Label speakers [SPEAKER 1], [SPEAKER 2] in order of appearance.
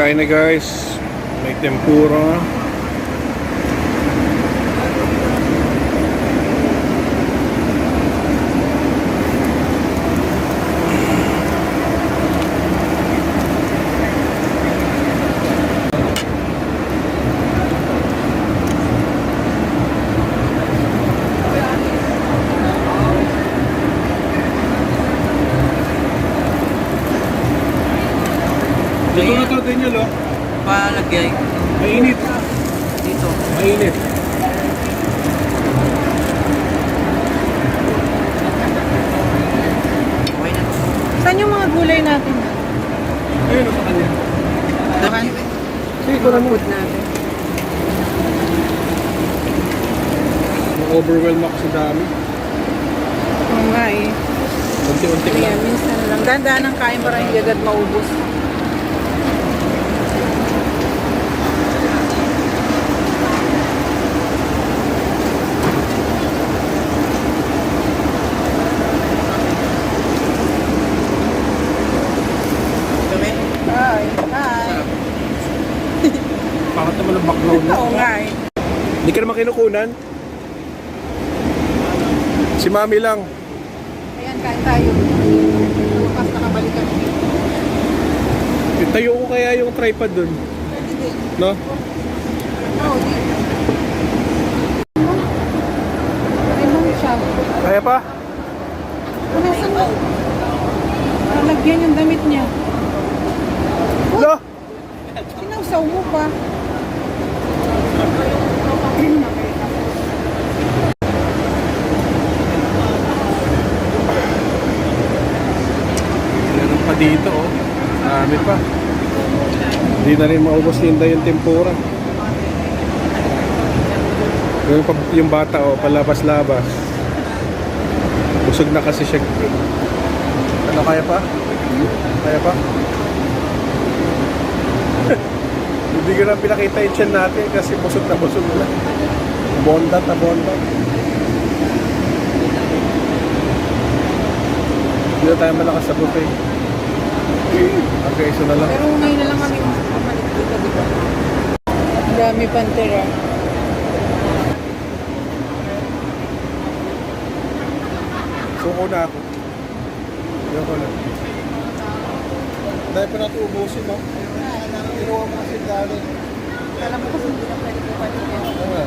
[SPEAKER 1] Kain na guys. May tempura. Dito na to din yun, oh.
[SPEAKER 2] Palagay
[SPEAKER 1] Mainit.
[SPEAKER 2] dito.
[SPEAKER 1] Mainit.
[SPEAKER 2] Okay na.
[SPEAKER 3] Saan yung mga gulay natin?
[SPEAKER 1] Ayun, oh, sa kanya.
[SPEAKER 2] Daman.
[SPEAKER 1] Sige, ko na mo.
[SPEAKER 3] Food natin.
[SPEAKER 1] Overwhelm ako sa dami.
[SPEAKER 3] Oo nga eh.
[SPEAKER 1] Unti-unti lang.
[SPEAKER 3] minsan lang. Gandaan ng kain para hindi agad maubos.
[SPEAKER 2] Kami.
[SPEAKER 3] Hi. Hi.
[SPEAKER 1] Pangat naman ang background mo.
[SPEAKER 3] Oo nga eh.
[SPEAKER 1] Hindi ka naman kinukunan? Si Mami lang.
[SPEAKER 3] Ayan, kain tayo. Bukas nakabalik kami.
[SPEAKER 1] Tayo ko kaya yung tripod dun.
[SPEAKER 3] Pwede din.
[SPEAKER 1] No?
[SPEAKER 3] Oo, di.
[SPEAKER 1] Kaya pa?
[SPEAKER 3] Nasaan mo? Nalagyan yung damit niya.
[SPEAKER 1] No?
[SPEAKER 3] Sinausaw mo pa.
[SPEAKER 1] Dito oh. Dami pa. Hindi na rin maubos ninda yung tempura. Yung, yung bata oh, palabas-labas. Busog na kasi siya. Ano kaya pa? Kaya pa? Hindi ko na pinakita yung tiyan natin kasi busog na busog na. Bondat na bondat. Hindi na tayo malakas sa buffet. Okay, isa na lang.
[SPEAKER 3] Pero ngayon na lang kami pabalik dito, di ba? Ang dami pantera.
[SPEAKER 1] Suko na ako. Ayoko na. Dahil pa natin ubusin, no? Kinuha mo kasi dali.
[SPEAKER 3] Alam mo kasi hindi na pwede ko pati
[SPEAKER 1] Oo nga.